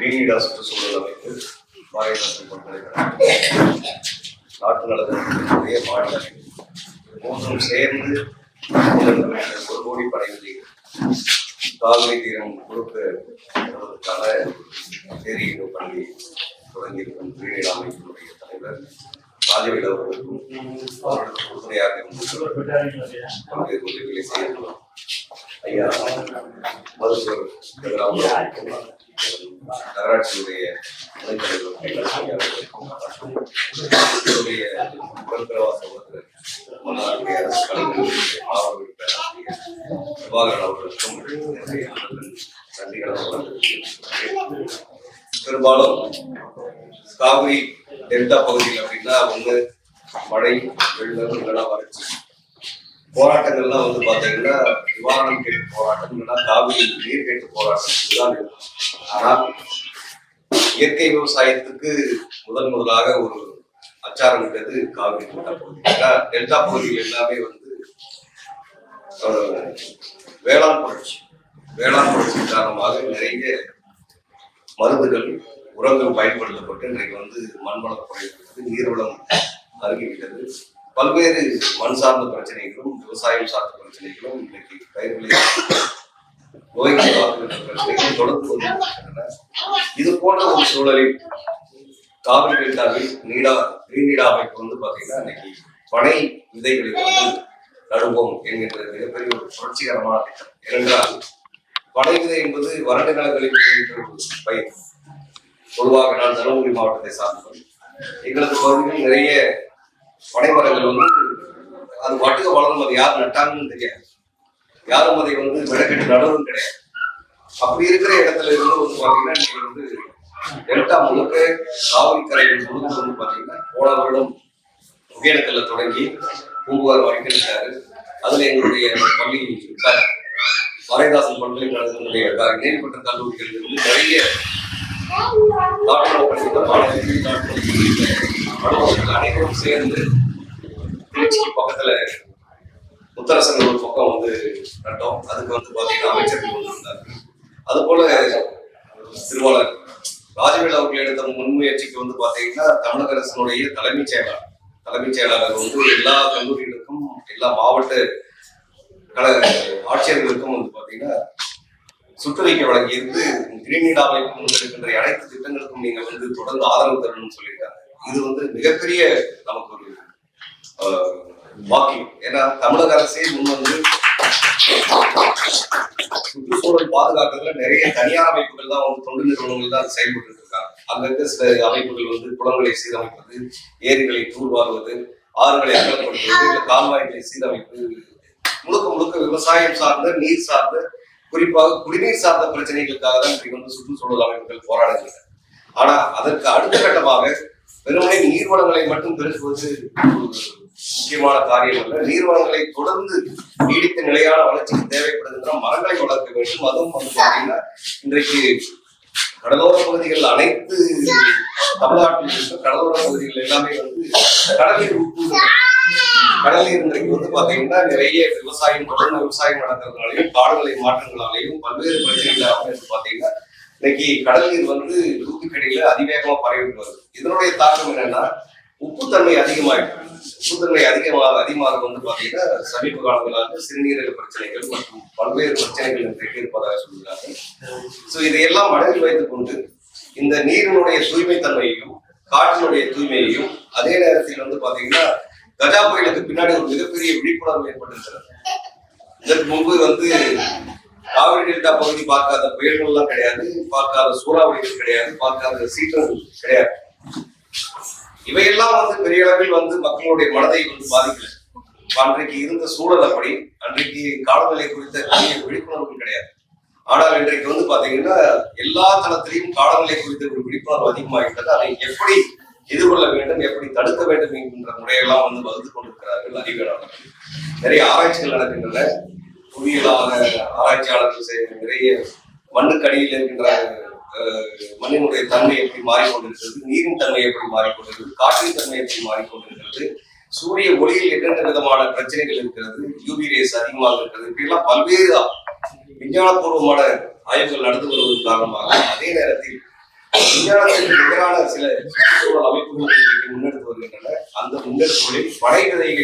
கிரீனிடா சுற்றுச்சூழல் அமைப்பு பாரதிதாசன் பல்கலைக்கழகம். நாட்டு நலத்தினுடைய மாநில மூன்றும் சேர்ந்து ஒரு கோடி படைவதை காவிரி தீரம் பொறுப்பு பெறுவதற்கான தெரிவு பள்ளி தொடங்கியிருக்கும் கிரீனிடா அமைப்பினுடைய தலைவர் ராஜவேல் அவர்களுக்கும் அவர்களுக்கு உறுதுணையாக பல்வேறு உதவிகளை செய்யலாம் ஐயா மருத்துவர் நகராட்சியுடைய. பெரும்பாலும் காவிரி டெல்டா பகுதியில் அப்படின்னா ஒண்ணு மழை வெள்ளம் இல்லைன்னா வறட்சி போராட்டங்கள்லாம் வந்து பாத்தீங்கன்னா நிவாரணம் கேட்டு போராட்டம் இல்லைன்னா காவிரி நீர் கேட்டு போராட்டம் இதுதான் ஆனால் இயற்கை விவசாயத்துக்கு முதன் முதலாக ஒரு அச்சாரம் விட்டது காவிரி டெல்டா பகுதி. டெல்டா பகுதிகள் எல்லாமே வந்து வேளாண் புரட்சி. வேளாண் புரட்சி காரணமாக நிறைய மருந்துகள் உரங்கள் பயன்படுத்தப்பட்டு இன்றைக்கு வந்து மண்வளம் குறைந்துள்ளது நீர்வளம் அருகிவிட்டது. பல்வேறு மண் சார்ந்த பிரச்சனைகளும் விவசாயம் சார்ந்த பிரச்சனைகளும் இன்றைக்கு பயிர்களை நோய்கள் தாக்குகின்ற பிரச்சனைகள் தொடர்ந்து வந்து கொண்டிருக்கின்றன. இது போன்ற ஒரு சூழலில் காவிரி டெல்டாவில் நீடா நீடா அமைப்பு வந்து பாத்தீங்கன்னா இன்னைக்கு பனை விதைகளை வந்து நடுவோம் என்கின்ற மிகப்பெரிய ஒரு புரட்சிகரமான திட்டம். ஏனென்றால் பனை விதை என்பது வறண்ட நிலங்களில் விளைகின்ற ஒரு பயிர். பொதுவாக நான் தருமபுரி மாவட்டத்தை சார்ந்தவன். எங்களது பகுதியில் நிறைய பனைமரங்கள் வந்து அது வாட்டுக்கு வளரும் அது யார் நட்டாங்கன்னு தெரியாது. யாரும் அதை வந்து விளக்கெட்டு நடவும் கிடையாது. அப்படி இருக்கிற இடத்துல இருந்து வந்து பாத்தீங்கன்னா நீங்க வந்து டெல்டா முழுக்க காவிரி கரைகள் முழுக்க வந்து பாத்தீங்கன்னா போன வருடம் ஒகேனக்கல்ல தொடங்கி பூம்புகார் வரைக்கும் இருக்காரு அதுல எங்களுடைய பள்ளி க- பாரதிதாசன் பல்கலைக்கழகத்தினுடைய க- இணையப்பட்ட கல்லூரிகள் இருந்து நிறைய நாட்டு மாணவர்கள் நாட்டு அனைவரும் சேர்ந்து திருச்சிக்கு பக்கத்துல முத்தரசன் ஒரு பக்கம் வந்து நட்டோம் அதுக்கு வந்து பாத்தீங்கன்னா அமைச்சர்கள் வந்து அது போல திருவாளர் ராஜவேல் அவர்கள் எடுத்த முன்முயற்சிக்கு வந்து பாத்தீங்கன்னா தமிழக அரசினுடைய தலைமைச் செயலாளர் தலைமைச் செயலாளர் வந்து எல்லா கல்லூரிகளுக்கும் எல்லா மாவட்ட கல ஆட்சியர்களுக்கும் வந்து பாத்தீங்கன்னா சுற்றுரைக்க வழங்கியிருந்து கிரீனிடா அமைப்பு முன்னெடுக்கின்ற அனைத்து திட்டங்களுக்கும் நீங்க வந்து தொடர்ந்து ஆதரவு தரணும்னு சொல்லியிருக்காங்க. இது வந்து மிகப்பெரிய நமக்கு ஒரு வாக்கியம். ஏன்னா தமிழக அரசே முன் வந்து சுற்றுச்சூழல் பாதுகாக்கிறதுல நிறைய தனியார் அமைப்புகள் தான் வந்து தொண்டு நிறுவனங்கள் தான் செயல்பட்டு இருக்காங்க. அங்க இருக்க சில அமைப்புகள் வந்து குளங்களை சீரமைப்பது ஏரிகளை தூர்வாருவது ஆறுகளை அகலப்படுத்துவது இல்ல கால்வாய்களை சீரமைப்பு முழுக்க முழுக்க விவசாயம் சார்ந்த நீர் சார்ந்த குறிப்பாக குடிநீர் சார்ந்த பிரச்சனைகளுக்காக தான் இன்றைக்கு வந்து சுற்றுச்சூழல் அமைப்புகள் போராடுகின்றன. ஆனா அதற்கு அடுத்த கட்டமாக வெறுமனே நீர்வளங்களை மட்டும் பெருக்குவது முக்கியமான காரியம் அல்ல. நீர்வளங்களை தொடர்ந்து நீடித்த நிலையான வளர்ச்சிக்கு தேவைப்படுகின்ற மரங்களை வளர்க்க வேண்டும். அதுவும் வந்து பாத்தீங்கன்னா இன்றைக்கு கடலோர பகுதிகள் அனைத்து தமிழ்நாட்டில் இருக்க கடலோர பகுதிகள் எல்லாமே வந்து கடலில் கடலில் இன்றைக்கு வந்து பாத்தீங்கன்னா நிறைய விவசாயம் தொடர்ந்து விவசாயம் நடக்கிறதுனாலையும் காடுகளை மாற்றங்களாலையும் பல்வேறு பிரச்சனைகளாக வந்து பாத்தீங்கன்னா இன்னைக்கு கடல் நீர் வந்து தூத்துக்கடியில அதிவேகமா பரவிட்டு வருது. இதனுடைய தாக்கம் என்னன்னா உப்புத்தன்மை அதிகமாயிட்டு உப்புத்தன்மை அதிகமாக அதிகமாக வந்து பாத்தீங்கன்னா சமீப காலங்களாக சிறுநீரக பிரச்சனைகள் மற்றும் பல்வேறு பிரச்சனைகள் இன்றைக்கு இருப்பதாக சொல்கிறாங்க சோ இதையெல்லாம் மனதில் வைத்துக் கொண்டு இந்த நீரினுடைய தூய்மைத்தன்மையையும் காற்றினுடைய தூய்மையையும் அதே நேரத்தில் வந்து பாத்தீங்கன்னா கஜா புயலுக்கு பின்னாடி ஒரு மிகப்பெரிய விழிப்புணர்வு ஏற்பட்டிருக்கிறது. இதற்கு முன்பு வந்து காவிரி டெல்டா பகுதி பார்க்காத புயல்கள் எல்லாம் கிடையாது. பார்க்காத சூறாவளிகள் கிடையாது. பார்க்காத சீற்றங்கள் கிடையாது. இவையெல்லாம் வந்து பெரிய அளவில் வந்து மக்களுடைய மனதை வந்து பாதிக்கல. அன்றைக்கு இருந்த சூழல் அப்படி. அன்றைக்கு காலநிலை குறித்த பெரிய விழிப்புணர்வு கிடையாது. ஆனால் இன்றைக்கு வந்து பாத்தீங்கன்னா எல்லா தளத்திலையும் காலநிலை குறித்த ஒரு விழிப்புணர்வு அதிகமாகிட்டது. அதை எப்படி எதிர்கொள்ள வேண்டும் எப்படி தடுக்க வேண்டும் என்கின்ற முறையெல்லாம் வந்து வகுத்து கொண்டிருக்கிறார்கள் அறிவியலாளர்கள். நிறைய ஆராய்ச்சிகள் நடக்கின்றன. புவியியலான ஆராய்ச்சியாளர்கள் செய்கிற நிறைய மண்ணுக்கடியில் இருக்கின்ற மண்ணினுடைய தன்மை எப்படி மாறிக்கொண்டிருக்கிறது நீரின் தன்மை எப்படி மாறிக்கொண்டிருக்கிறது காற்றின் தன்மை எப்படி மாறிக்கொண்டிருக்கிறது சூரிய ஒளியில் என்னென்ன விதமான பிரச்சனைகள் இருக்கிறது யூவி ரேஸ் அதிகமாக இருக்கிறது இப்படிலாம் பல்வேறு விஞ்ஞானபூர்வமான ஆய்வுகள் நடந்து வருவதன் காரணமாக அதே நேரத்தில் விஞ்ஞானத்திற்கு எதிரான சில சுற்றுச்சூழல் அமைப்புகள் முன்னெடுத்து வருகின்றன. அந்த முன்னெடுப்புகளில் படை விதைகளை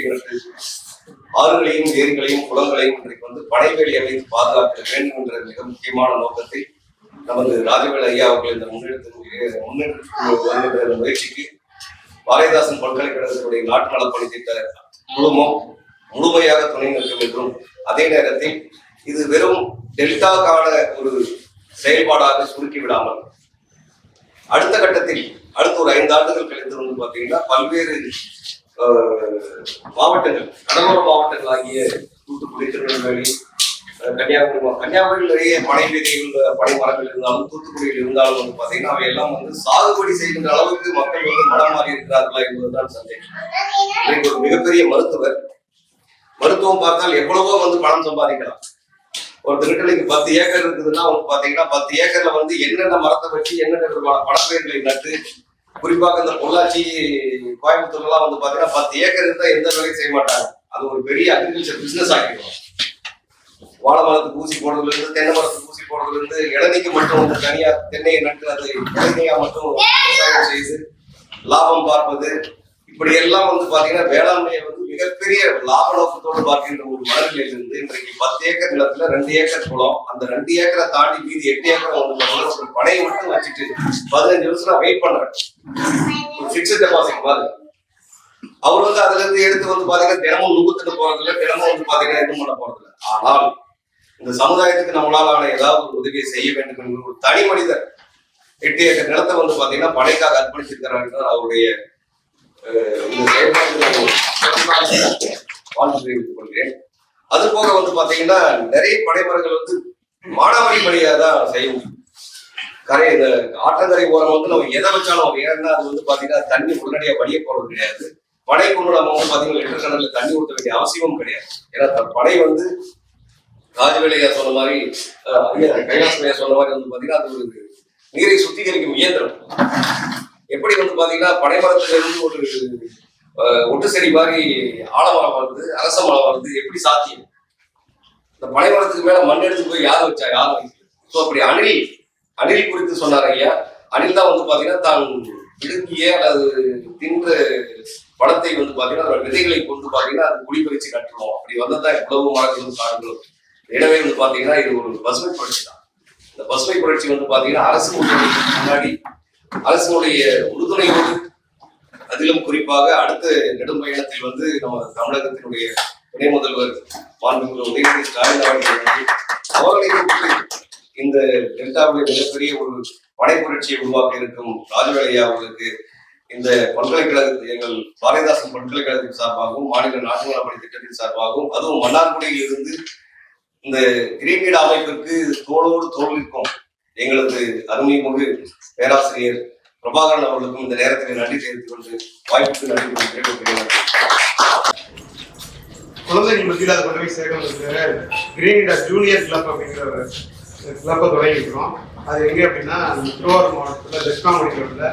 ஆறுகளையும் ஏரிகளையும் குளங்களையும் இன்றைக்கு வந்து படைவேலி அமைத்து பாதுகாக்க வேண்டும் என்ற மிக முக்கியமான நோக்கத்தை நமது ராஜவேல் ஐயா அவர்கள் இந்த முன்னெடுத்து முன்னெடுத்து முயற்சிக்கு பாரதிதாசன் பல்கலைக்கழகத்துடைய நாட்டு நலப்பணி திட்ட குழுமம் முழுமையாக துணை நிற்கும் என்றும் அதே நேரத்தில் இது வெறும் டெல்டாக்கான ஒரு செயல்பாடாக சுருக்கி விடாமல் அடுத்த கட்டத்தில் அடுத்த ஒரு ஐந்து ஆண்டுகள் கழித்து வந்து பார்த்தீங்கன்னா பல்வேறு மாவட்டங்கள். கடலோர மாவட்டங்கள் ஆகிய தூத்துக்குடி திருநெல்வேலி கன்னியாகுமரி கன்னியாகுமரியிலேயே கன்னியாகுமரியில் நிறைய பனை விதைகள் பனை மரங்கள் இருந்தாலும் தூத்துக்குடியில் இருந்தாலும் வந்து பார்த்தீங்கன்னா அவை எல்லாம் வந்து சாகுபடி செய்கின்ற அளவுக்கு மக்கள் வந்து மனம் மாறி இருக்கிறார்களா என்பதுதான் சந்தேகம். இன்னைக்கு ஒரு மிகப்பெரிய மருத்துவர் மருத்துவம் பார்த்தால் எவ்வளவோ வந்து பணம் சம்பாதிக்கலாம். ஒரு திருட்டலைக்கு பத்து ஏக்கர் இருக்குதுன்னா வந்து பாத்தீங்கன்னா பத்து ஏக்கர்ல வந்து என்னென்ன மரத்தை வச்சு என்னென்ன விதமான பணப்பயிர்களை நட்டு குறிப்பாக இந்த பொள்ளாச்சி கோயம்புத்தூர்லாம் வந்து பாத்தீங்கன்னா பத்து ஏக்கர் இருந்தா எந்த வேலையும் செய்ய மாட்டாங்க. அது ஒரு பெரிய அக்ரிகல்ச்சர் பிசினஸ் ஆகிடும். வாழை மரத்துக்கு ஊசி போடுறதுல இருந்து தென்னை மரத்துக்கு ஊசி போடுறதுல இருந்து இளநீக்கு மட்டும் வந்து தனியா தென்னையை நட்டு அது இளநீயா மட்டும் விவசாயம் செய்து லாபம் பார்ப்பது இப்படி எல்லாம் வந்து பாத்தீங்கன்னா வேளாண்மையை வந்து மிகப்பெரிய லாப நோக்கத்தோடு பார்க்கின்ற ஒரு மனநிலையில இருந்து இன்றைக்கு பத்து ஏக்கர் நிலத்துல ரெண்டு ஏக்கர் குளம். அந்த ரெண்டு ஏக்கரை தாண்டி மீதி எட்டு ஏக்கரை வந்து பாத்தீங்கன்னா ஒரு படையை மட்டும் வச்சுட்டு பதினஞ்சு வருஷம் நான் வெயிட் பண்றேன். ஒரு ஃபிக்ஸட் டெபாசிட் மாதிரி. அவர் வந்து அதுல இருந்து எடுத்து வந்து பாத்தீங்கன்னா தினமும் நுகுத்துட்டு போறது தினமும் வந்து பாத்தீங்கன்னா இது பண்ண போறது ஆனால் இந்த சமுதாயத்துக்கு நம்மளால ஆன ஏதாவது ஒரு உதவியை செய்ய வேண்டும் என்கிற ஒரு தனி மனிதர் எட்டு ஏக்கர் நிலத்தை வந்து பாத்தீங்கன்னா படைக்காக அர்ப்பணிச்சிருக்கிறார் அவருடைய வாழ்த்து தெரிவித்துக் கொள்கிறேன் அது போக வந்து பாத்தீங்கன்னா நிறைய படைமரங்கள் வந்து மானாவாரி பணியா தான் செய்ய முடியும் கரை இந்த ஆற்றங்கரை ஓரம் வந்து நம்ம எதை வச்சாலும் ஏன்னா அது வந்து பாத்தீங்கன்னா தண்ணி உடனடியா வழிய போறது கிடையாது. படை கொண்டு நம்ம வந்து பாத்தீங்கன்னா லிட்டர் கணக்குல தண்ணி ஊற்ற வேண்டிய அவசியமும் கிடையாது. ஏன்னா த- படை வந்து ராஜவேலையா சொன்ன மாதிரி கைலாசமையா சொன்ன மாதிரி வந்து பாத்தீங்கன்னா அது ஒரு நீரை சுத்திகரிக்கும் இயந்திரம். எப்படி வந்து பாத்தீங்கன்னா பனைமரத்திலிருந்து ஒரு ஒட்டு செடி மாதிரி ஆலமரம் வருது அரச மரம் வருது எப்படி சாத்தியம்? இந்த பனைமரத்துக்கு மேல மண் எடுத்து போய் யார் வச்சா யார் வைக்கல? ஸோ அப்படி அணில் அணில் குறித்து சொன்னார் ஐயா. அணில் தான் வந்து பாத்தீங்கன்னா தான் விழுங்கிய அல்லது தின்ற படத்தை வந்து பாத்தீங்கன்னா அதோட விதைகளை கொண்டு பாத்தீங்கன்னா அது குடி பறிச்சு கட்டுறோம் அப்படி வந்ததான் எவ்வளவு மரங்களும் காடுகளும். எனவே வந்து பாத்தீங்கன்னா இது ஒரு பசுமை புரட்சி தான். இந்த பசுமை புரட்சி வந்து பாத்தீங்கன்னா அரசு முன்னாடி அரசினுடைய உறுதுணையோடு அதிலும் குறிப்பாக அடுத்த நெடும்பயணத்தில் வந்து நம்ம தமிழகத்தினுடைய துணை முதல்வர் மாண்புமிகு உதயநிதி ஸ்டாலின் அவர்கள் அவர்களை இந்த டெல்டாவிலே மிகப்பெரிய ஒரு படை புரட்சியை உருவாக்க இருக்கும் ராஜவேலையா அவர்களுக்கு இந்த பல்கலைக்கழக எங்கள் பாரதிதாசன் பல்கலைக்கழகத்தின் சார்பாகவும் மாநில நாட்டு நலப்பணி திட்டத்தின் சார்பாகவும் அதுவும் மன்னார்குடியில் இருந்து இந்த கிரீன்வீடு அமைப்பிற்கு தோளோடு தோல் நிற்கும் எங்களது அருமைமிகு பேராசிரியர் பிரபாகரன் அவர்களுக்கும் இந்த நேரத்தில் நன்றி தெரிவித்துக் கொண்டு வாய்ப்புக்கு நன்றி கூறி கேட்டுக்கொள்கிறேன் குழந்தைகள் மத்தியில் அதை கொண்டு போய் சேர்க்கணும் கிரீனிடா ஜூனியர் கிளப் அப்படிங்கிற ஒரு கிளப்பை தொடங்கியிருக்கிறோம். அது எங்கே அப்படின்னா திருவாரூர் மாவட்டத்தில் தெற்காங்குடியில் உள்ள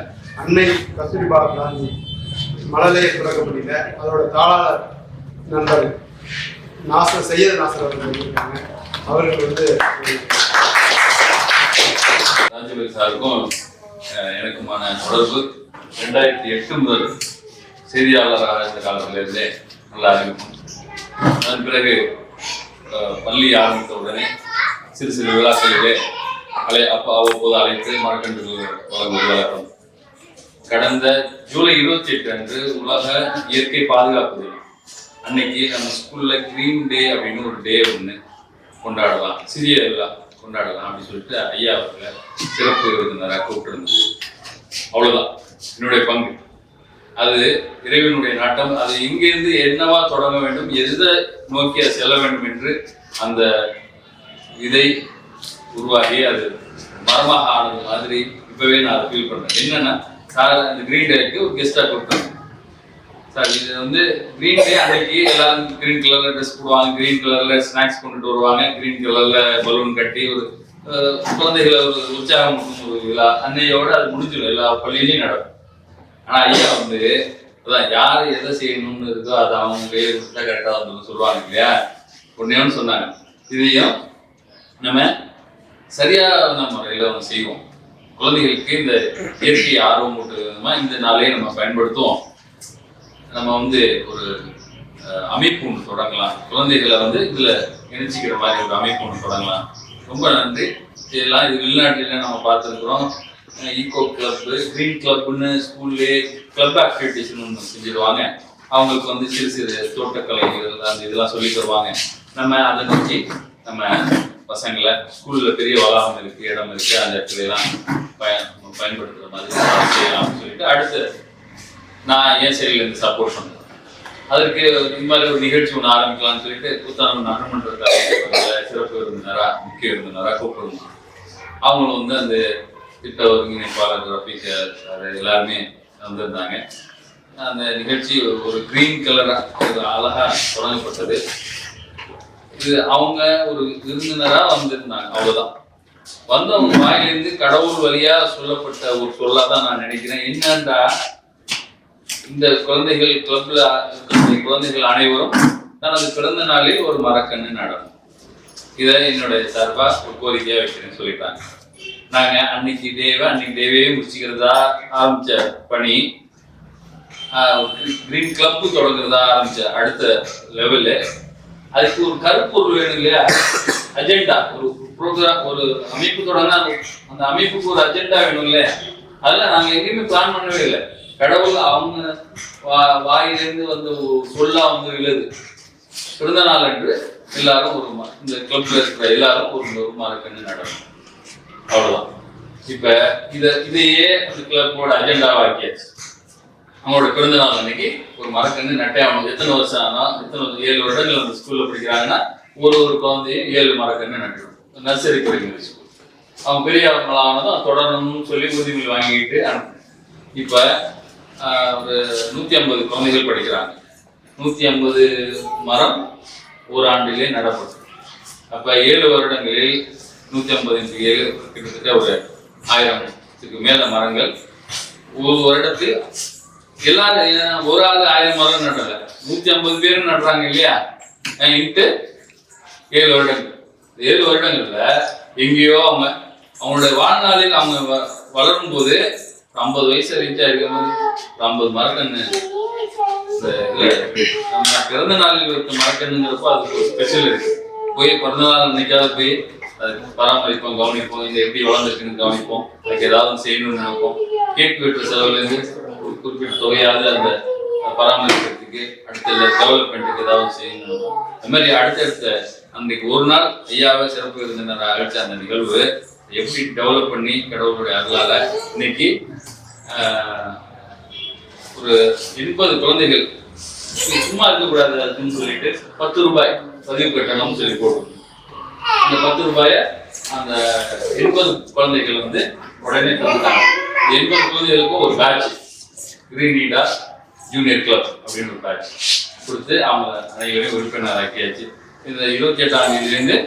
அன்னை கஸ்தூரிபா காந்தி மழலைய தொடக்கப்பள்ளியில் அதோட தாளாளர் நண்பர் நாசர் சையது நாசர் அவர்கள் இருக்காங்க. அவர்கள் வந்து ராஜவேல் சாருக்கும் எனக்குமான தொடர்பு. ரெண்டாயிரத்தி எட்டு முதல் செய்தியாளராக இருந்த காலத்திலிருந்தே நல்லா இருக்கும். அதன் பிறகு பள்ளி ஆரம்பித்த உடனே சிறு சிறு விழாக்களிலே அலை அப்பா அவ்வப்போது அழைத்து மரக்கன்றுகள் வழங்குவது வழக்கம் கடந்த ஜூலை இருபத்தி எட்டு அன்று உலக இயற்கை பாதுகாப்பு தினம். அன்னைக்கு நம்ம ஸ்கூல்ல கிரீன் டே அப்படின்னு ஒரு டே ஒன்று கொண்டாடலாம். சிறிய எல்லாம் கொண்டாடலாம் அப்படின்னு சொல்லிட்டு ஐயா அவர்களை சிறப்பு விருந்தினராக கூப்பிட்டுருந்தது. அவ்வளோதான் என்னுடைய பங்கு. அது இறைவனுடைய நாட்டம். அது இங்கிருந்து என்னவா தொடங்க வேண்டும் எதை நோக்கி செல்ல வேண்டும் என்று அந்த இதை உருவாகி அது மரமாக ஆனது மாதிரி இப்பவே நான் அதை ஃபீல் பண்றேன். என்னன்னா சார் அந்த கிரீன் டேக்கு ஒரு கெஸ்டா கொடுத்தாங்க. சார் இது வந்து கிரீன் டே அன்னைக்கு எல்லாரும் கிரீன் கலர்ல ட்ரெஸ் போடுவாங்க கிரீன் கலர்ல ஸ்நாக்ஸ் கொண்டுட்டு வருவாங்க கிரீன் கலர்ல பலூன் கட்டி ஒரு அஹ், குழந்தைகளை ஒரு உற்சாகம் ஊட்டும் ஒரு விழா. அன்னையோட அது முடிஞ்சிடும் எல்லா பள்ளியிலையும் நடக்கும். ஆனா ஐயா வந்து அதான் யார் எதை செய்யணும்னு இருக்கோ அதை அவங்க பேர் கொடுத்தா கரெக்டாக வந்து சொல்லுவாங்க இல்லையா? ஒன்னே சொன்னாங்க. இதையும் நம்ம சரியான முறையில் ஒன்று செய்வோம். குழந்தைகளுக்கு இந்த இயற்கை ஆர்வம் விதமா இந்த நாளையே நம்ம பயன்படுத்துவோம். நம்ம வந்து ஒரு அமைப்பு ஒன்று தொடங்கலாம். குழந்தைகளை வந்து இதில் இணைச்சிக்கிற மாதிரி ஒரு அமைப்பு ஒன்று தொடங்கலாம். ரொம்ப நன்றி. இதெல்லாம் இது வெளிநாட்டில நம்ம பார்த்துருக்குறோம். ஈகோ கிளப் கிரீன் கிளப்னு ஸ்கூல்லே கிளப் ஆக்டிவிட்டிஸ்னு ஒன்று செஞ்சிருவாங்க. அவங்களுக்கு வந்து சிறு சிறு தோட்டக்கலைகள் அந்த இதெல்லாம் சொல்லி தருவாங்க. நம்ம அதை நோக்கி நம்ம பசங்களை ஸ்கூல்ல பெரிய வளாகம் இருக்கு இடம் இருக்கு அந்த இடத்துல எல்லாம் பயன் பயன்படுத்துற மாதிரி செய்யலாம்னு சொல்லிட்டு அடுத்து நான் என் சைடுல சப்போர்ட் பண்றேன் அதற்கு இந்த மாதிரி ஒரு நிகழ்ச்சி ஒன்று ஆரம்பிக்கலாம்னு சொல்லிட்டு புத்தகம் நகர்மன்றத்துக்காக சிறப்பு விருந்தினரா முக்கிய விருந்தினரா கூப்பிட்டுருந்தோம் அவங்களும் வந்து அந்த திட்ட ஒருங்கிணைப்பாளர் ரஃபீக் எல்லாருமே வந்திருந்தாங்க. அந்த நிகழ்ச்சி ஒரு கிரீன் கலராக ஒரு அழகாக தொடங்கப்பட்டது. இது அவங்க ஒரு விருந்தினராக வந்திருந்தாங்க அவ்வளவுதான். வந்தவங்க வாயிலிருந்து கடவுள் வழியாக சொல்லப்பட்ட ஒரு சொல்லாக தான் நான் நினைக்கிறேன். என்னன்றா இந்த குழந்தைகள் கிளப்ல இருக்கக்கூடிய குழந்தைகள் அனைவரும் தனது பிறந்த நாளில் ஒரு மரக்கன்று நடணும். இதை என்னுடைய சார்பா ஒரு கோரிக்கையா வைக்கிறேன்னு சொல்லிட்டாங்க. நாங்க அன்னைக்கு தேவை அன்னைக்கு தேவையே முடிச்சுக்கிறதா ஆரம்பிச்ச பணி கிரீன் கிளப் தொடங்குறதா ஆரம்பிச்ச அடுத்த லெவலு அதுக்கு ஒரு கருப்பொருள் வேணும் இல்லையா? அஜெண்டா ஒரு ப்ரோக்ராம் ஒரு அமைப்பு தொடங்க அந்த அமைப்புக்கு ஒரு அஜெண்டா வேணும் இல்லையா? அதெல்லாம் நாங்க எங்கேயுமே பிளான் பண்ணவே இல்லை. கடவுள் அவங்க வா- வாயிலிருந்து வந்து ஒரு சொல்லா வந்து விழுது பிறந்த நாள் என்று எல்லாரும் ஒரு இந்த கிளப்ல இருக்கிற எல்லாரும் ஒரு ஒரு மரக்கன்று நடணும் அவ்வளவுதான். இப்ப இத இதையே அந்த கிளப்போட அஜெண்டாவாக்கியாச்சு அவங்களோட பிறந்த நாள் அன்னைக்கு ஒரு மரக்கன்று நட்டே ஆகணும். எத்தனை வருஷம் ஆனா எத்தனை ஏழு வருடங்கள் அந்த ஸ்கூல்ல படிக்கிறாங்கன்னா ஒரு ஒரு குழந்தையும் ஏழு மரக்கன்று நட்டுடும். நர்சரி படிக்கிற ஸ்கூல் அவங்க பெரியவங்களானதும் தொடரணும்னு சொல்லி உறுதிமொழி வாங்கிட்டு அனுப்பு இப்ப ஒரு நூற்றி ஐம்பது குழந்தைகள் படிக்கிறாங்க. நூற்றி ஐம்பது மரம் ஒரு ஆண்டிலே நடப்படும். அப்போ ஏழு வருடங்களில் நூற்றி ஐம்பது இன்ட்டு ஏழு கிட்டத்தட்ட ஒரு ஆயிரத்துக்கு மேலே மரங்கள். ஒரு வருடத்தில் எல்லாரும் ஒரு ஆள் ஆயிரம் மரம் நடல நூற்றி ஐம்பது பேரும் நடுறாங்க இல்லையா? இன்ட்டு ஏழு வருடங்கள். ஏழு வருடங்களில் எங்கேயோ அவங்க அவங்களுடைய வாழ்நாளில் அவங்க வ- வளரும் போது ஐம்பது வயசு ரீச் ஆயிருக்கும் போது ஐம்பது மரக்கண்ணு நம்ம பிறந்த நாளில் இருக்க மரக்கண்ணுங்கிறப்ப அதுக்கு ஒரு ஸ்பெஷல் இருக்கு. போய் பிறந்த நாள் அன்னைக்காவது போய் அதுக்கு பராமரிப்போம் கவனிப்போம். இது எப்படி வளர்ந்துருக்குன்னு கவனிப்போம். அதுக்கு ஏதாவது செய்யணும்னு நினைப்போம். கேக் வெட்டுற செலவுல இருந்து ஒரு குறிப்பிட்ட தொகையாவது அந்த பராமரிக்கிறதுக்கு அடுத்த டெவலப்மெண்ட்டுக்கு ஏதாவது செய்யணும் நினைப்போம். அது மாதிரி அடுத்தடுத்த அன்றைக்கு ஒரு நாள் ஐயாவை சிறப்பு விருந்தினர் அழைச்ச அந்த நிகழ்வு. எப்படி டெவலப் பண்ணி கடவுளுடைய அருளால இன்னைக்கு ஒரு எண்பது குழந்தைகள் சும்மா இருக்கக்கூடாது அதுன்னு சொல்லிட்டு பத்து ரூபாய் பதிவு கட்டணம்னு சொல்லி போடுவோம் அந்த பத்து ரூபாய அந்த எண்பது குழந்தைகள் வந்து உடனே தந்துட்டாங்க. எண்பது குழந்தைகளுக்கும் ஒரு பேட்ச் கிரீன் நீடா ஜூனியர் கிளப் அப்படின்னு ஒரு பேட்ச் கொடுத்து அவங்க அனைவரையும் உறுப்பினர் ஆக்கியாச்சு இந்த இருபத்தி எட்டாம் தேதியிலேருந்து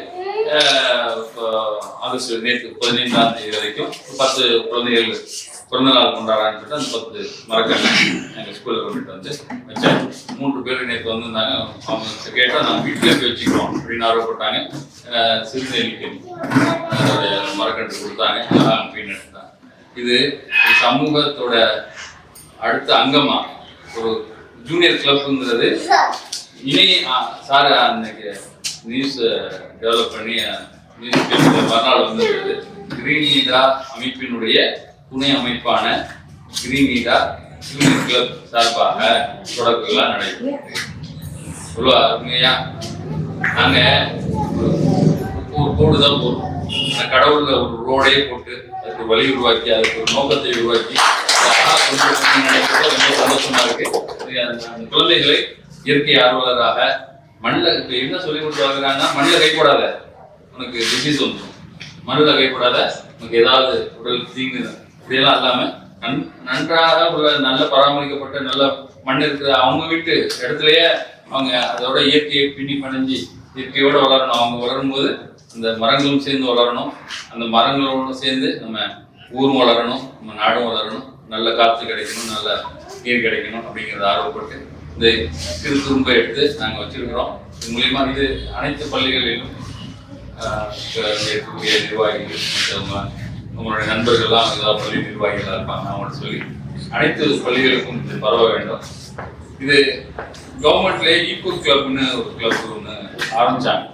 ஆகஸ்ட் நேற்று பதினைந்தாம் தேதி வரைக்கும் பத்து குழந்தைகள் பிறந்த நாள் கொண்டாடான்னு சொல்லிட்டு அந்த பத்து மரக்கன்று எங்கள் ஸ்கூலில் கொண்டுட்டு வந்து வச்சேன் மூன்று பேர் நேற்று வந்திருந்தாங்க. அவங்க கேட்டால் நாங்கள் வீட்டிலே போய் வச்சுக்கிறோம் அப்படின்னு ஆர்வப்பட்டாங்க சிறுநெல்லிக்கு அதோடைய மரக்கன்று கொடுத்தாங்க. அப்படின்னு எடுத்தாங்க இது சமூகத்தோட அடுத்த அங்கமா ஒரு ஜூனியர் கிளப்புங்கிறது இனி சார் அன்னைக்கு நியூஸ் டெவலப் பண்ணி நியூஸ் மறுநாள் வந்திருந்தது கிரீன் நீடா அமைப்பினுடைய துணை அமைப்பான கிரீன் நீடா ஜூனியர் கிளப் சார்பாக தொடக்கெல்லாம் நடைபெறும் இவ்வளோ அருமையா நாங்க ஒரு- கோடு தான் போடுறோம் அந்த கடவுள்ல ஒரு ரோடே போட்டு அதுக்கு வழி உருவாக்கி அதுக்கு ஒரு நோக்கத்தை உருவாக்கி ரொம்ப சந்தோஷமா இருக்கு. குழந்தைகளை இயற்கை ஆர்வலராக மண்ணில் இப்போ என்ன சொல்லி கொடுத்துருக்காங்கன்னா மண்ணில் கைப்படாத உனக்கு டிசீஸ் வந்துடும் மண்ணில் கைப்படாத உனக்கு ஏதாவது உடல் தீங்கு இப்படியெல்லாம் இல்லாமல் நன் நன்றாக உள்ள நல்ல பராமரிக்கப்பட்ட நல்ல மண் இருக்கிற அவங்க வீட்டு இடத்துலயே அவங்க அதோட இயற்கையை பின்னி பணிஞ்சு இயற்கையோடு வளரணும். அவங்க வளரும்போது அந்த மரங்களும் சேர்ந்து வளரணும். அந்த மரங்களோட சேர்ந்து நம்ம ஊரும் வளரணும். நம்ம நாடும் வளரணும். நல்ல காற்று கிடைக்கணும். நல்ல நீர் கிடைக்கணும் அப்படிங்கிறத ஆர்வப்பட்டு இந்த சிறு துரும்பை எடுத்து நாங்கள் வச்சிருக்கிறோம். இது மூலியமா இது அனைத்து பள்ளிகளிலும் இருக்கக்கூடிய நிர்வாகிகள் உங்களுடைய நண்பர்கள்லாம் ஏதாவது பள்ளி நிர்வாகிகளாக இருப்பாங்க. அவங்கள்ட்ட சொல்லி அனைத்து பள்ளிகளுக்கும் இது பரவ வேண்டும். இது கவர்மெண்ட்லேயே ஈக்குவல் கிளப்னு ஒரு கிளப் ஒன்று ஆரம்பித்தாங்க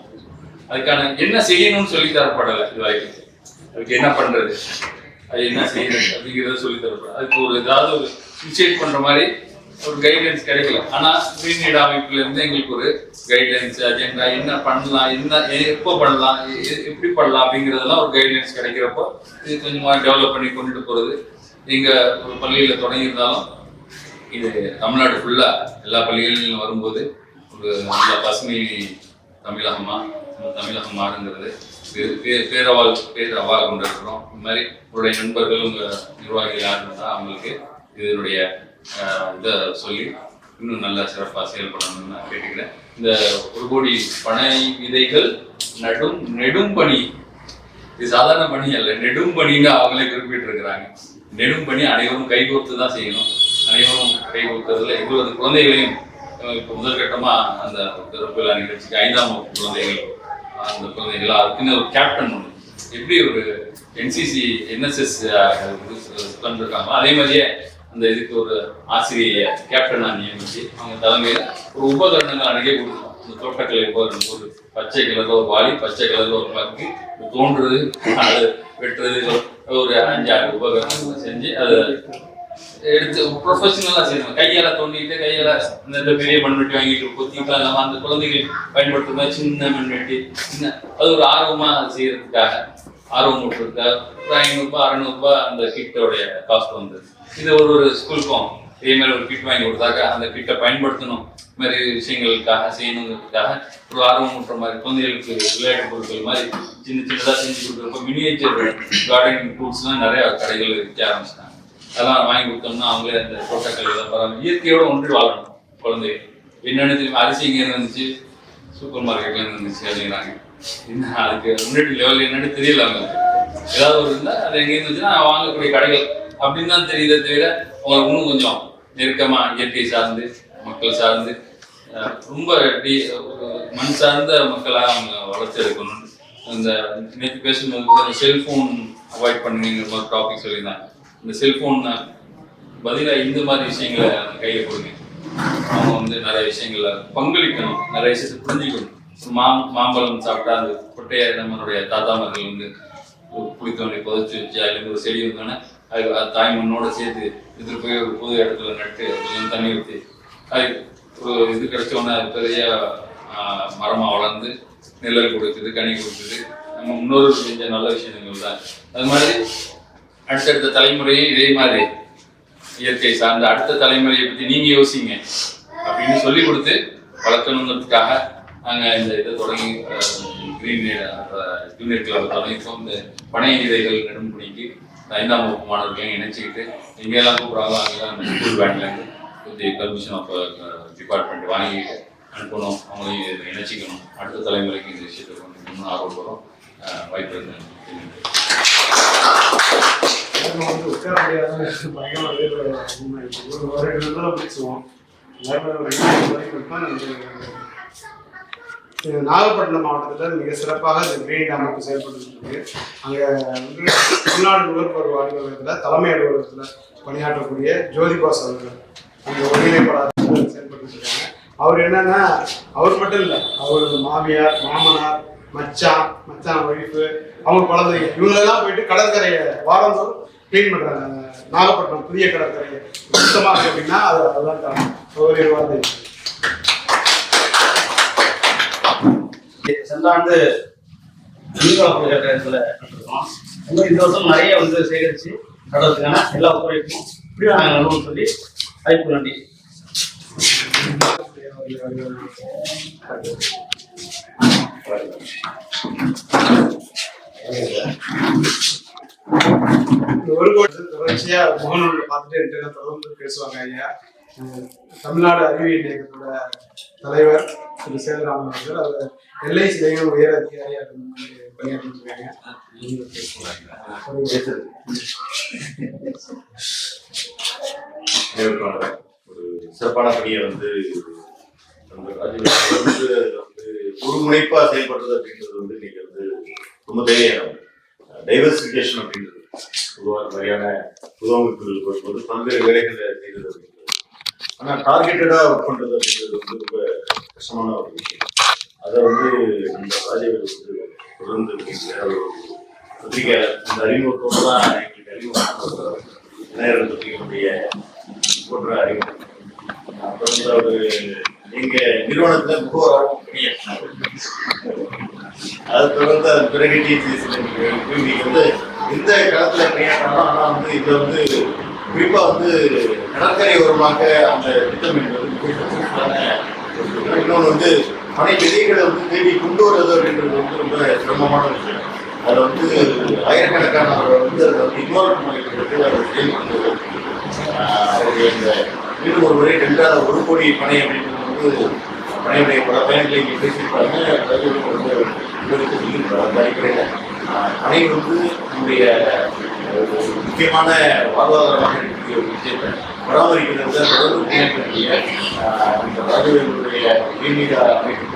அதுக்கான என்ன செய்யணும்னு சொல்லி தரப்படலை இது வரைக்கும். அதுக்கு என்ன பண்ணுறது அது என்ன செய்யணும் அப்படிங்கிறத சொல்லி தரப்படல. அதுக்கு ஒரு ஏதாவது ஒரு இனிஷியேட் பண்ணுற மாதிரி ஒரு கைட்லைன்ஸ் கிடைக்கல. ஆனா கிரீன் நீட் அமைப்புல இருந்து எங்களுக்கு ஒரு கைட்லைன்ஸ் அஜெண்டா என்ன பண்ணலாம் என்ன எப்போ பண்ணலாம் எ- எப்படி பண்ணலாம் அப்படிங்கிறதெல்லாம் ஒரு கைட்லைன்ஸ் கிடைக்கிறப்போ இது கொஞ்சமா டெவலப் பண்ணி கொண்டுட்டு போறது. எங்க ஒரு பள்ளியில தொடங்கியிருந்தாலும் இது தமிழ்நாடு ஃபுல்லா எல்லா பள்ளிகளிலும் வரும்போது ஒரு நல்ல பசுமை தமிழகமா தமிழகம் மாறுங்கிறது பே- பேரவால் கொண்டிருக்கிறோம். இந்த மாதிரி உங்களுடைய நண்பர்கள் உங்க நிர்வாகிகள் யார் இருந்தால் அவங்களுக்கு இதனுடைய இதை சொல்லி இன்னும் நல்லா சிறப்பாக செயல்படணும்னு நான் கேட்டுக்கிறேன். இந்த ஒரு கோடி பனை விதைகள் நடும் நெடும் பணி இது சாதாரண பணி அல்ல நெடும் பணின்னு அவங்களே குறிப்பிட்டிருக்கிறாங்க. நெடும் பணி அனைவரும் கைகோர்த்து தான் செய்யணும். அனைவரும் கைகோர்க்கிறதுல எங்களது குழந்தைகளையும் இப்போ முதல் கட்டமா அந்த திறப்பு விழா நிகழ்ச்சிக்கு ஐந்தாம் வகுப்பு குழந்தைகள் அந்த குழந்தைகள் அதுக்குன்னு ஒரு கேப்டன் ஒன்று எப்படி ஒரு என்சிசி என்எஸ்எஸ் பண்ணிருக்காங்களோ அதே மாதிரியே அந்த இதுக்கு ஒரு ஆசிரியை கேப்டனாக நியமிச்சு அவங்க தலைமையில ஒரு உபகரணங்கள் அணுகே கொடுத்தோம் இந்த தோட்டக்கலை உபகரணம் ஒரு பச்சை கலர் ஒரு வாளி பச்சை கலர் ஒரு பக்கு தோன்றுறது அது வெட்டுறது ஒரு அஞ்சாறு உபகரணங்கள் செஞ்சு அதை எடுத்து ப்ரொஃபஷனலாக செய்யணும். கையால் தோண்டிட்டு கையால இந்த பெரிய மண்வெட்டி வாங்கிட்டு கொத்திக்கலாம் இல்லாமல் அந்த குழந்தைகள் பயன்படுத்துற சின்ன மண்வெட்டி சின்ன அது ஒரு ஆர்வமா அது செய்யறதுக்காக ஆர்வம் விட்டுருக்காக ஒரு ஐநூறுபா அறநூறுபா அந்த கிட்டோடைய காஸ்ட் வந்து. இது ஒரு ஒரு ஸ்கூலுக்கும் இதே மாதிரி ஒரு கிட் வாங்கி கொடுத்தாக்க அந்த கிட்டை பயன்படுத்தணும். இது மாதிரி விஷயங்களுக்காக செய்யணுங்கிறதுக்காக ஒரு ஆர்வம் மாதிரி குழந்தைகளுக்கு விளையாட்டு பொருட்கள் மாதிரி சின்ன சின்னதாக செஞ்சு கொடுக்குறப்ப மினியேச்சர் கார்டனிங் டூல்ஸ்லாம் நிறைய கடைகள் விற்க ஆரம்பிச்சிட்டாங்க. அதெல்லாம் வாங்கி கொடுத்தோம்னா அவங்களே அந்த தோட்டக்கல் எல்லாம் பரவாயில்ல. இயற்கையோடு ஒன்றி வாழணும் குழந்தைகள். என்னென்னு தெரியும் அரிசி இங்கே இருந்துச்சு சூப்பர் மார்க்கெட்ல இருந்துச்சு அப்படிங்கிறாங்க. என்ன அதுக்கு முன்னாடி லெவல் என்னன்னு தெரியல அவங்களுக்கு. ஏதாவது ஒரு இருந்தா அது எங்க இருந்துச்சுன்னா வாங்கக்கூடிய கடைகள் அப்படின்னு தான் தெரியுதே தவிர அவங்களுக்கு இன்னும் கொஞ்சம் நெருக்கமா இயற்கை சார்ந்து மக்கள் சார்ந்து ரொம்ப டி- மண் சார்ந்த மக்களா அவங்க வளர்ச்சி எடுக்கணும்னு இந்த நேற்று பேசும்போது கூட இந்த செல்போன் அவாய்ட் பண்ணுங்கிற மாதிரி டாபிக் சொல்லியிருந்தாங்க. இந்த செல்போன் பதிலா இந்த மாதிரி விஷயங்களை கையில் கையில கொடுங்க. அவங்க வந்து நிறைய விஷயங்களை பங்களிக்கணும் நிறைய விஷயத்தை புரிஞ்சுக்கணும். மா மாம்பழம் சாப்பிட்டா அந்த கொட்டையை நம்மளுடைய தாத்தாமார்கள் வந்து ஒரு புளித்தோண்டி புதைச்சி வச்சு அதுல ஒரு செடி வந்தோன்னே அது தாய் மண்ணோட சேர்த்து எடுத்துட்டு போய் ஒரு புது இடத்துல நட்டு கொஞ்சம் தண்ணி ஊற்றி அது ஒரு இது கிடைச்ச உடனே அது பெரிய மரமாக வளர்ந்து நிழல் கொடுக்குது கனி கொடுக்குது. நம்ம முன்னோர்கள் செஞ்ச நல்ல விஷயங்கள் தான். அது மாதிரி அடுத்தடுத்த தலைமுறையும் இதே மாதிரி இயற்கை சார்ந்த அடுத்த தலைமுறையை பற்றி நீங்கள் யோசிங்க. அப்படின்னு சொல்லி கொடுத்து வளர்க்கணுங்கிறதுக்காக நாங்கள் இந்த இதை தொடங்கி கிரீன் ஜூனியர் கிளப் தொடங்கிட்டோம் இந்த பனை விதைகள் நெடும்பணிக்கு ஐந்தாம் வகுப்பு மாணவர்களையும் இணைச்சிக்கிட்டு எங்கெல்லாம் கூப்பிட்றாங்களோ அங்கெல்லாம் அந்த ஸ்கூல் பேங்க்ல இருந்து கொஞ்சம் பர்மிஷன் ஆஃப் டிபார்ட்மெண்ட் வாங்கிட்டு அனுப்பணும். அவங்களையும் இதில் இணைச்சிக்கணும். அடுத்த தலைமுறைக்கு இந்த விஷயத்தை கொண்டு இன்னும் ஆர்வப்படுறோம் வாய்ப்பு இருக்கு நம்ம உட்கார முடியாத பயங்கரமா வேர்வை அதிகமாயிடுச்சு. ஒரு ஒரு ரெண்டு நாளா பேசுவோம் எல்லாருமே ஒரு ரெண்டு நாள் வரைக்கும் இருப்பேன். இந்த- இந்த நாகப்பட்டினம் மாவட்டத்தில் மிக சிறப்பாக இந்த கிரீன் அமைப்பு செயல்பட்டு இருக்கு அங்கே வந்து தமிழ்நாடு நுகர்வோர் அலுவலகத்தில் தலைமை அலுவலகத்தில் பணியாற்றக்கூடிய ஜோதிபாஸ் அவர்கள் அந்த ஒருங்கிணைப்பாளர் செயல்பட்டு இருக்காங்க அவர் என்னன்னா அவர் மட்டும் இல்லை அவர் மாமியார் மாமனார் மச்சான் மச்சான் ஒழிப்பு அவங்க குழந்தைங்க இவங்களெல்லாம் போயிட்டு கடற்கரையை வாரந்தோறும் க்ளீன் பண்ணுறாங்க நாகப்பட்டினம் புதிய கடற்கரையை சுத்தமாக அப்படின்னா அது அதுதான் காரணம் ஒரு வார்த்தை சென்ற ஆண்டு நேரத்தில் கட்டடத்தில் இன்னும் இந்த வருஷம் நிறைய வந்து சேகரித்து நடத்துக்கான எல்லா ஒத்துழைப்பும் இப்படி நாங்கள் நடுவோம்னு சொல்லி அழைப்பு நன்றி ஒரு கோடி தொடர்ச்சியா முகநூல் பார்த்துட்டு என்கிட்ட தொடர்ந்து பேசுவாங்க ஐயா. தமிழ்நாடு அறிவியல் இயக்கத்தோட தலைவர் திரு சேதுராமன் அவர்கள் அவர் எல்ஐசிலையும் உயர் அதிகாரியாக இருந்து ஒரு சிறப்பான பணியை வந்து நம்ம வந்து வந்து செயல்படுறது அப்படின்றது வந்து இன்னைக்கு வந்து ரொம்ப தேவையான டைவர்சிபிகேஷன் அப்படின்றது. பொதுவாக மாதிரியான பொது அமைப்புகளுக்கு பல்வேறு வேலைகளை செய்யறது அப்படின்றது. ஆனா டார்கெட்டடா ஒர்க் பண்றது அப்படின்றது வந்து ரொம்ப கஷ்டமான ஒரு விஷயம். அதை வந்து அந்த ராஜாவில் வந்து தொடர்ந்து இருக்கிற பத்திரிகை இந்த அறிமுகத்தோடு தான் எங்களுக்கு அறிமுகம் நேரம் பத்திரிகையுடைய போன்ற அறிமுகம். அப்புறம் வந்து அவரு எங்க நிறுவனத்துல முகவராகவும் அது தொடர்ந்து அது பிறகு டிசிஎஸ் இன்னைக்கு வந்து எந்த களத்துல பணியாற்றினாலும் ஆனா வந்து இதை வந்து குறிப்பா வந்து கடற்கரை ஓரமாக அந்த திட்டம் என்பது மிக successful-ஆன ஒரு திட்டம். இன்னொன்று வந்து பனை விதைகளை வந்து தேடி கொண்டு வருவது அப்படின்றது வந்து ரொம்ப சிரமமான விஷயம். அதில் வந்து ஆயிரக்கணக்கானவர்கள் வந்து அதை வந்து இன்வால்வ் பண்ணிக்கிறது அதை செயல்படுத்துவது ஆஹ் அவருடைய இந்த ஒரு முறை ரெண்டாவது ஒரு கோடி பனை அப்படின்றது வந்து பனையுடைய பல பயன்களை இங்கே பேசியிருப்பாங்க. அதாவது வந்து விவரித்து அந்த அடிப்படையில் பனை வந்து நம்முடைய முக்கியமான வாழ்வாதாரமாக இருக்கக்கூடிய ஒரு விஷயத்தை பராமரிக்கிறது தொடர்ந்து முன்னேற்றக்கூடிய இந்த ராஜவேலுடைய அமைப்பு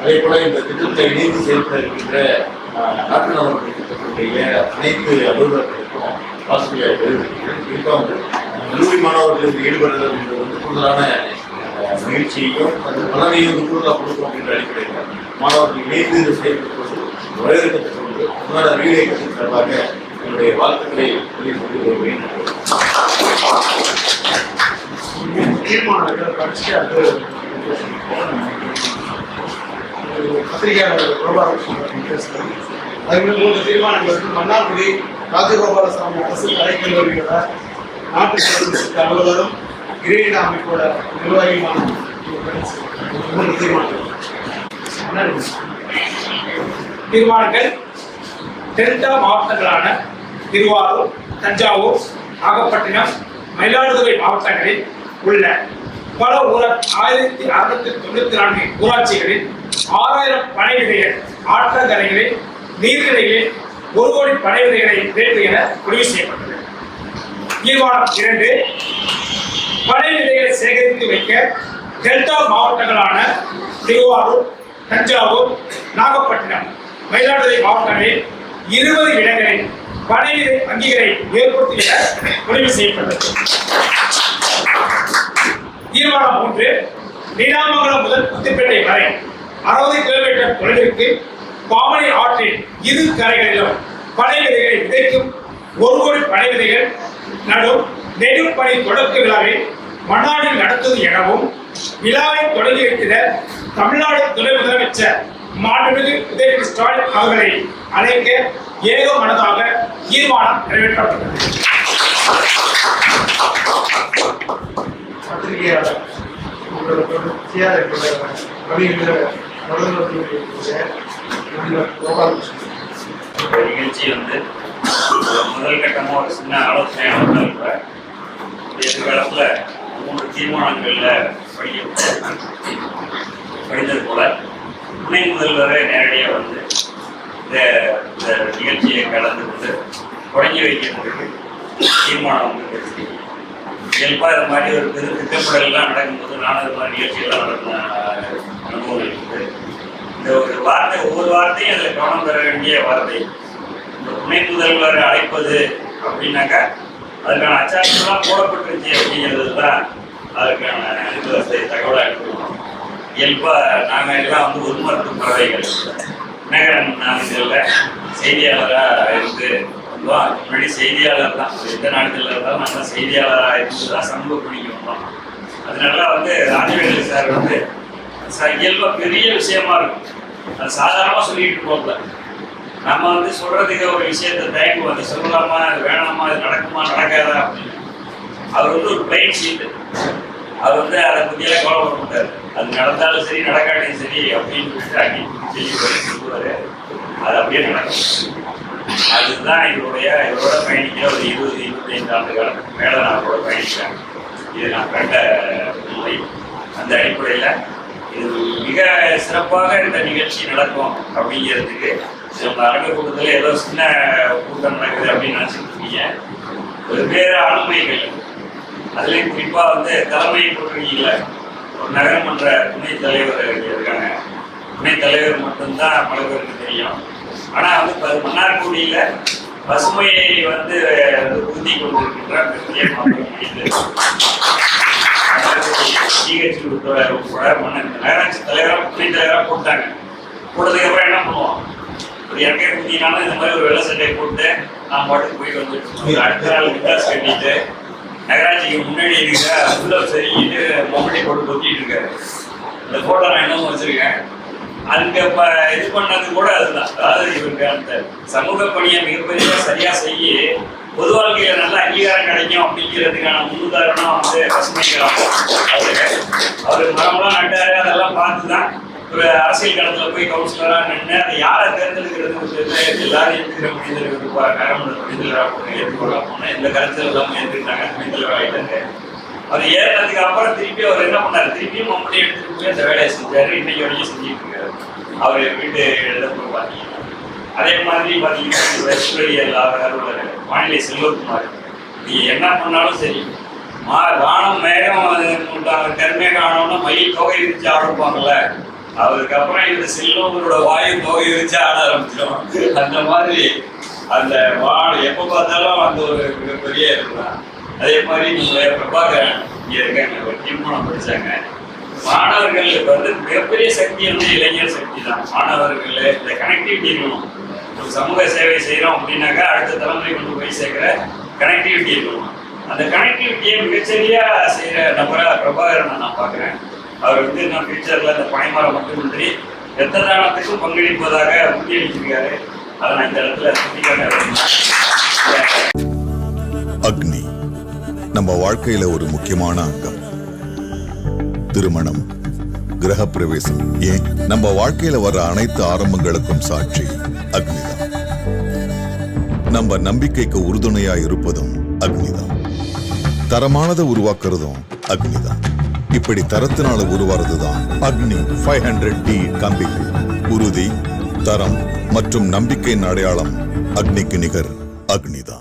அதே போல இந்த திட்டத்தை இணைந்து செயல்பட இருக்கின்ற நாட்டு நலன் திட்டத்தினுடைய அனைத்து அலுவலர்களுக்கும் ஆசிரியர் வந்து கல்லூரி மாணவர்களுக்கு ஈடுபடுறது வந்து கூடுதலான மகிழ்ச்சியையும் அந்த பலனையும் கூடுதலாக கொடுக்கும் அப்படின்ற அடிப்படையில் மாணவர்கள் இணைந்து இதை செயல்படுத்துவது வரவேற்கத்தக்க ஒன்று முன்னாடி அறிவியலை சார்பாக என்னுடைய வாழ்த்துக்களை தெரிவித்துக் கொள்கிறேன் தீர்மானங்களை படிச்சுட்டு அது பத்திரிகையாளர் கோபாலகிருஷ்ணன் பேசுகிறேன் அதுக்கு மூன்று தீர்மானங்கள் வந்து மன்னார்குடி ராஜகோபாலசாமி அரசு கலைக்கல்லூரியோட நாட்டு அலுவலரும் கிரீட அமைப்போட நிர்வாகியுமான மூன்று தீர்மானங்கள். தீர்மானங்கள் டெல்டா மாவட்டங்களான திருவாரூர் தஞ்சாவூர் நாகப்பட்டினம் மயிலாடுதுறை மாவட்டங்களில் உள்ள பல ஊர ஆயிரத்தி அறுநூத்தி தொண்ணூத்தி நான்கு ஊராட்சிகளில் ஆறாயிரம் பனை விதைகள் ஆற்றங்கரைகளில் நீர்நிலைகளில் ஒரு கோடி பனை விதைகளை வேண்டும் என முடிவு செய்யப்பட்டது. தீர்மானம் இரண்டு பனை விதைகளை சேகரித்து வைக்க டெல்டா மாவட்டங்களான திருவாரூர் தஞ்சாவூர் நாகப்பட்டினம் மயிலாடுதுறை மாவட்டங்களில் இருபது இடங்களில் பனை விதை வங்கிகளை ஏற்படுத்தி முடிவு செய்யப்பட்டது. தீர்மானம் ஒன்று நீடாமங்கலம் முதல் புத்திப்பேட்டை வரை அறுபது கிலோமீட்டர் தொலைவிற்கு பாமணி ஆற்றின் இரு கரைகளிலும் பனை விதைகளை விதைக்கும் ஒரு கோடி பனை விதைகள் நடும் நெடுப்பணி தொடக்க விழாவை மன்னாடில் நடத்துவது எனவும் விழாவை தொடங்கி வைக்கிற தமிழ்நாடு துணை முதலமைச்சர் மாண்புமிகு உதயநிதி ஸ்டாலின் அவர்களை அழைக்க ஏக மனதாக தீர்மானம் நிறைவேற்றப்பட்டது. பத்திரிகையாளர் உங்களோட தொடர்ச்சியாக இருக்கிற பணிகளை தொடர்ந்து நிகழ்ச்சி வந்து முதல் கட்டமாக ஒரு சின்ன ஆலோசனையாக தான் கூட எதிர்காலத்தில் மூன்று தீர்மானங்களில் படிக்க படித்தது போல துணை முதல்வரை நேரடியாக வந்து இந்த இந்த நிகழ்ச்சியை கலந்து கொண்டு தொடங்கி முடியும் தீர்மானம் வந்து இயல்பாக இது மாதிரி ஒரு பெரு திட்டமிடல்லாம் நடக்கும்போது நானும் இது மாதிரி நிகழ்ச்சிகள்லாம் அனுபவம் இருக்குது இந்த ஒரு வார்த்தை ஒவ்வொரு வார்த்தையும் அதில் கவனம் பெற வேண்டிய வார்த்தை. இந்த துணை முதல்வர் அழைப்பது அப்படின்னாக்கா அதுக்கான அச்சாரங்கள்லாம் போடப்பட்டுருச்சு அப்படிங்கிறது தான் அதுக்கான இது வசதி தகவலாக எடுத்துக்கணும். இயல்பாக நாங்கள் எல்லாம் வந்து ஒரு மருத்துவ பறவைகள். நான் இதில் செய்தியாளராக இருந்து வா முன்னாடி செய்தியாளர் தான் எந்த நாளிதழில் இருந்தாலும் நாங்கள் செய்தியாளராக இருந்து தான் சமூக பணிக்கு வந்தோம் அதனால வந்து ராஜவேலு சார் வந்து இயல்பாக பெரிய விஷயமா இருக்கும். அது சாதாரணமாக சொல்லிட்டு போகல நம்ம வந்து சொல்றதுக்கு ஒரு விஷயத்த தயங்கு அது சொல்லலாமா அது வேணாமா அது நடக்குமா நடக்காதா அப்படின்னு. அவர் வந்து ஒரு பிளைன் சீட்டு அவர் வந்து அதை பற்றியெல்லாம் கவலைப்பட மாட்டார் அது நடந்தாலும் சரி நடக்காட்டியும் சரி அப்படின்னு விட்டு அங்கே சொல்லி சொல்லி சொல்லுவாரு அது அப்படியே நடக்கும். அதுதான் இவருடைய இவரோட பயணிக்கிற ஒரு இருபது இருபத்தைந்து ஆண்டு காலத்துக்கு மேலே நான் கூட பயணிக்கிறேன் இது நான் கண்ட உண்மை அந்த அடிப்படையில் இது மிக சிறப்பாக இந்த நிகழ்ச்சி நடக்கும் அப்படிங்கிறதுக்கு நம்ம அரங்க கூட்டத்தில் ஏதோ சின்ன கூட்டம் நடக்குது அப்படின்னு நினச்சிட்டு இருக்கீங்க. வெவ்வேறு ஆளுமைகள் அதுலேயும் குறிப்பாக வந்து தலைமையை போட்டிருக்கீங்கள ஒரு நகரமன்ற துணைத் தலைவர் இருக்காங்க. துணைத் தலைவர் மட்டும்தான் பல பேருக்கு தெரியும். ஆனால் வந்து இப்போ மன்னார்குடியில் பசுமையை வந்து உறுதி கொண்டிருக்கின்ற பெரிய மாநில ஜிஹெச் உட்பட உட்பட நகராட்சி தலைவராக துணை தலைவராக போட்டாங்க. போட்டதுக்கப்புறம் என்ன பண்ணுவோம்? ஒரு இறக்கை குத்தினாலும் இந்த மாதிரி ஒரு வெள்ளை சட்டையை போட்டு நான் பாட்டுக்கு போய் வந்துட்டு அடுத்த நாள் விட்டாஸ் கட்டிட்டு நகராட்சிக்கு முன்னாடி இருக்கிற உள்ள சரிக்கிட்டு மொபைலை போட்டு கொத்திட்டு இருக்காரு. இந்த போட்டோ நான் இன்னமும் வச்சிருக்கேன். அங்க இது பண்ணது கூட அதுதான். அதாவது இவங்க அந்த சமூக பணியை மிகப்பெரிய சரியா செய்ய பொது வாழ்க்கையில நல்ல அங்கீகாரம் கிடைக்கும் அப்படிங்கிறதுக்கான முன்னுதாரணம் வந்து பசுமை கிராமம் அவரு அவர் மரம்லாம் நட்டாரு அதெல்லாம் பார்த்து தான் ஒரு அரசியல் களத்துல போய் கவுன்சிலரா நின்று அதை யாரை தேர்ந்தெடுக்கிறது எல்லாரும் இருக்கிற மனிதர்கள் இருப்பார்? நரம்பு மனிதர்களாக போன எந்த போன இந்த கருத்து எல்லாம் ஏற்றுக்கிட்டாங்க மனிதர்கள் ஆயிட்டாங்க. அவர் ஏறினதுக்கு அப்புறம் திருப்பி அவர் என்ன பண்ணார்? திருப்பியும் மம்மடி எடுத்துட்டு போய் அந்த வேலையை செஞ்சாரு. இன்னைக்கு வரைக்கும் செஞ்சுட்டு இருக்காரு. அவர் வீட்டு எழுத போய் பார்த்தீங்கன்னா அதே மாதிரி பார்த்தீங்கன்னா வெஸ்ட்ரியல் அலுவலர் வானிலை செல்வகுமார். நீங்க என்ன பண்ணாலும் சரி மா வானம் மேகம் கருமே காணோம்னா மயில் தொகை விரிச்சு ஆரம்பிப்பாங்கல்ல. அதுக்கப்புறம் இந்த செல்வங்களோட வாயு தொகை விரிச்சு ஆட ஆரம்பிச்சிடும். அந்த மாதிரி அந்த வான் எப்போ பார்த்தாலும் அந்த ஒரு மிகப்பெரிய இதுதான். அதே மாதிரி நீங்கள் பிரபாகரன் இங்கே இருக்காங்க. ஒரு தீர்மானம் படிச்சாங்க. மாணவர்களுக்கு வந்து மிகப்பெரிய சக்தி வந்து இளைஞர் சக்தி தான். மாணவர்கள் இந்த கனெக்டிவிட்டி இருக்கணும். ஒரு சமூக சேவை செய்கிறோம் அப்படின்னாக்கா அடுத்த தலைமுறை கொண்டு போய் சேர்க்குற கனெக்டிவிட்டி இருக்கணும். அந்த கனெக்டிவிட்டியை மிகச்சரியா செய்கிற நபராக பிரபாகரனை நான் பார்க்குறேன். அவர் வந்து நான் ஃபியூச்சரில் இந்த பனைமரம் மட்டுமின்றி ரத்த தானத்துக்கும் பங்களிப்பதாக உறுதியளிச்சிருக்காரு அதை நான் இந்த இடத்துல சுட்டிக்காட்ட அக்னி. நம்ம வாழ்க்கையில ஒரு முக்கியமான அங்கம். திருமணம் கிரகப்பிரவேசம் ஏன்? நம்ம வாழ்க்கையில வர்ற அனைத்து ஆரம்பங்களுக்கும் சாட்சி அக்னிதான். நம்ம நம்பிக்கைக்கு உறுதுணையா இருப்பதும் அக்னிதான். தரமானதை உருவாக்குறதும் அக்னிதான். இப்படி தரத்தினால உருவாறதுதான் அக்னி ஃபைவ் ஹண்ட்ரட் டி கம்பிகள். உறுதி தரம் மற்றும் நம்பிக்கையின் அடையாளம் அக்னிக்கு நிகர் அக்னிதான்.